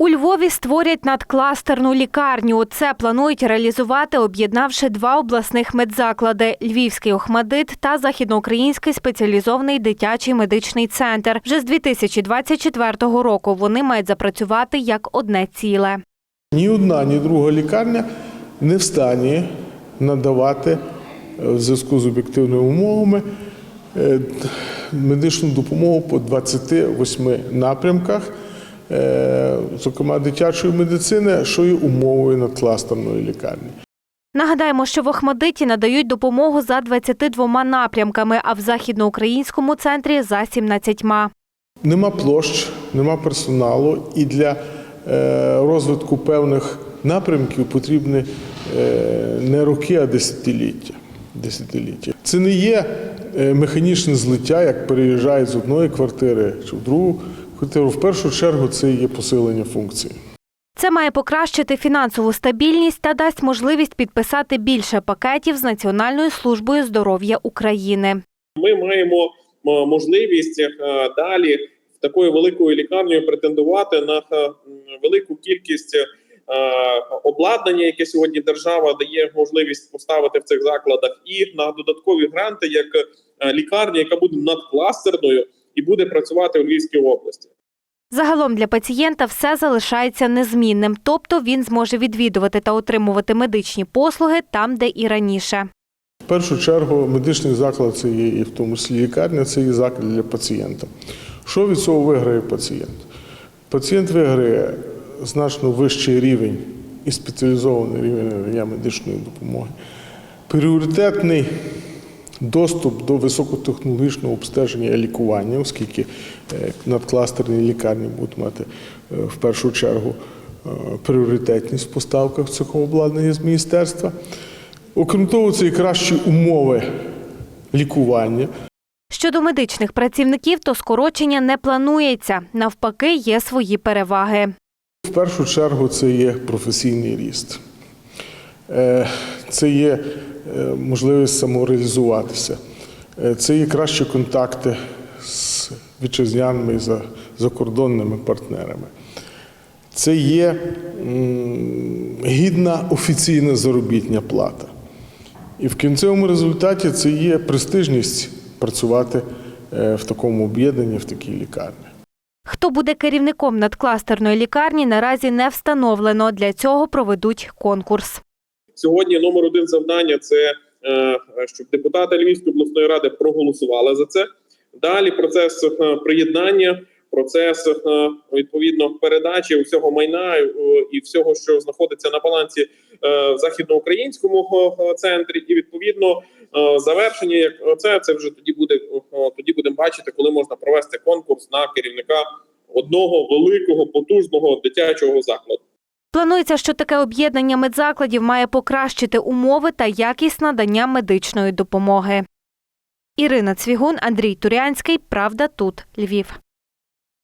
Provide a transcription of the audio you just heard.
У Львові створять надкластерну лікарню. Це планують реалізувати, об'єднавши два обласних медзаклади – Львівський Охмадит та Західноукраїнський спеціалізований дитячий медичний центр. Вже з 2024 року вони мають запрацювати як одне ціле. Ні одна, ні друга лікарня не в стані надавати е, в зв'язку з об'єктивними умовами е, медичну допомогу по 28 напрямках, зокрема дитячої медицини, що є умовою надкластерної лікарні. Нагадаємо, що в Охмадиті надають допомогу за 22 напрямками, а в Західноукраїнському центрі – за 17. Нема площ, нема персоналу, і для е, розвитку певних напрямків потрібні е, не роки, а десятиліття. десятиліття. Це не є е, механічне злиття, як переїжджають з одної квартири чи в другу. В першу чергу це є посилення функції. Це має покращити фінансову стабільність та дасть можливість підписати більше пакетів з Національною службою здоров'я України. ми маємо можливість е, далі в такою великою лікарнею претендувати на е, велику кількість е, обладнання, яке сьогодні держава дає можливість поставити в цих закладах, і на додаткові гранти, як е, лікарня, яка буде надкластерною і буде працювати у Львівській області. Загалом для пацієнта все залишається незмінним, тобто він зможе відвідувати та отримувати медичні послуги там, де і раніше. В першу чергу медичний заклад це є і в тому числі лікарня, це є заклад для пацієнта. Що від цього виграє пацієнт? Пацієнт виграє значно вищий рівень і спеціалізований рівень надання медичної допомоги. Пріоритетний доступ до високотехнологічного обстеження і лікування, оскільки е, надкластерні лікарні будуть мати е, в першу чергу е, пріоритетність в поставках цього обладнання з міністерства. Окрім того, це і кращі умови лікування. Щодо медичних працівників, то скорочення не планується. Навпаки, є свої переваги. В першу чергу це є професійний ріст, це є е, можливість самореалізуватися, Е, це є кращі контакти з вітчизняними і закордонними партнерами. Це є гідна офіційна заробітня плата. І в кінцевому результаті це є престижність працювати е, в такому об'єднанні, в такій лікарні. Хто буде керівником надкластерної лікарні, наразі не встановлено. Для цього проведуть конкурс. Сьогодні номер один завдання це е, щоб депутати Львівської обласної ради проголосували за це. Далі процес е, приєднання, процес е, відповідно передачі усього майна і всього, що знаходиться на балансі в західноукраїнському центрі, і відповідно завершення. Як це це вже тоді буде тоді будемо бачити, коли можна провести конкурс на керівника одного великого потужного дитячого закладу. Планується, що таке об'єднання медзакладів має покращити умови та якість надання медичної допомоги. Ірина Цвігун, Андрій Турянський. Правда тут. Львів.